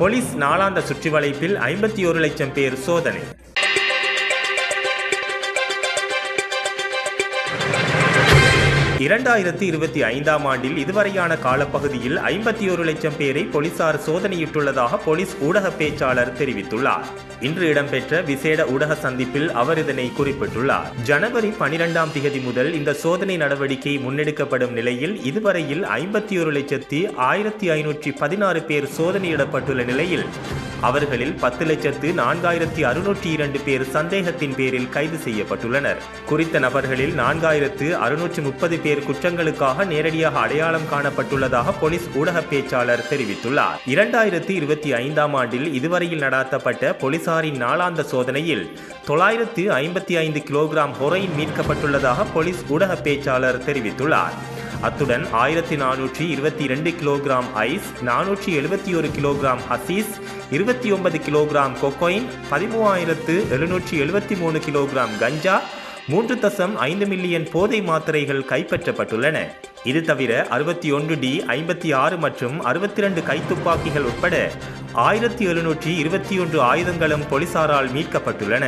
Police நாளாந்த சுற்றி வளைப்பில் ஐம்பத்தி ஒரு லட்சம் பேர் சோதனை. இரண்டாயிரத்தி இருபத்தி ஐந்தாம் ஆண்டில் இதுவரையான காலப்பகுதியில் ஐம்பத்தி ஒரு லட்சம் பேரை போலீசார் சோதனையிட்டுள்ளதாக போலீஸ் ஊடக பேச்சாளர் தெரிவித்துள்ளார். இன்று இடம்பெற்ற விசேட ஊடக சந்திப்பில் அவர் இதனை குறிப்பிட்டுள்ளார். ஜனவரி பனிரெண்டாம் திகதி முதல் இந்த சோதனை நடவடிக்கை முன்னெடுக்கப்படும் நிலையில் இதுவரையில் ஐம்பத்தி ஒரு லட்சத்தி ஆயிரத்தி ஐநூற்றி பதினாறு பேர் சோதனையிடப்பட்டுள்ள நிலையில் அவர்களில் பத்து லட்சத்து நான்காயிரத்தி அறுநூற்றி இரண்டு பேர் சந்தேகத்தின் பேரில் கைது செய்யப்பட்டுள்ளனர். குறித்த நபர்களில் நான்காயிரத்து அறுநூற்று முப்பது பேர் குற்றங்களுக்காக நேரடியாக அடையாளம் காணப்பட்டுள்ளதாக போலீஸ் ஊடக பேச்சாளர் தெரிவித்துள்ளார். இரண்டாயிரத்தி இருபத்தி ஐந்தாம் ஆண்டில் இதுவரையில் நடாத்தப்பட்ட போலீசாரின் நாளாந்த சோதனையில் தொள்ளாயிரத்து ஐம்பத்தி ஐந்து கிலோகிராம் ஹொரைன் மீட்கப்பட்டுள்ளதாக போலீஸ் ஊடக பேச்சாளர் தெரிவித்துள்ளார். அத்துடன் ஆயிரத்தி நானூற்றி இருபத்தி இரண்டு கிலோகிராம் ஐஸ் நானூற்றி எழுபத்தி ஒரு கிலோகிராம் ஹசீஸ் இருபத்தி ஒன்பது கிலோகிராம் கொக்கோயின் பதிமூவாயிரத்து எழுநூற்றி எழுபத்தி மூணு கிலோகிராம் கஞ்சா மூன்று தசம் ஐந்து மில்லியன் போதை மாத்திரைகள் கைப்பற்றப்பட்டுள்ளன. இது தவிர அறுபத்தி ஒன்று டி ஐம்பத்தி ஆறு மற்றும் அறுபத்தி ரெண்டு கைத்துப்பாக்கிகள் உட்பட ஆயிரத்தி எழுநூற்றி இருபத்தி ஒன்று ஆயுதங்களும் போலீசாரால் மீட்கப்பட்டுள்ளன.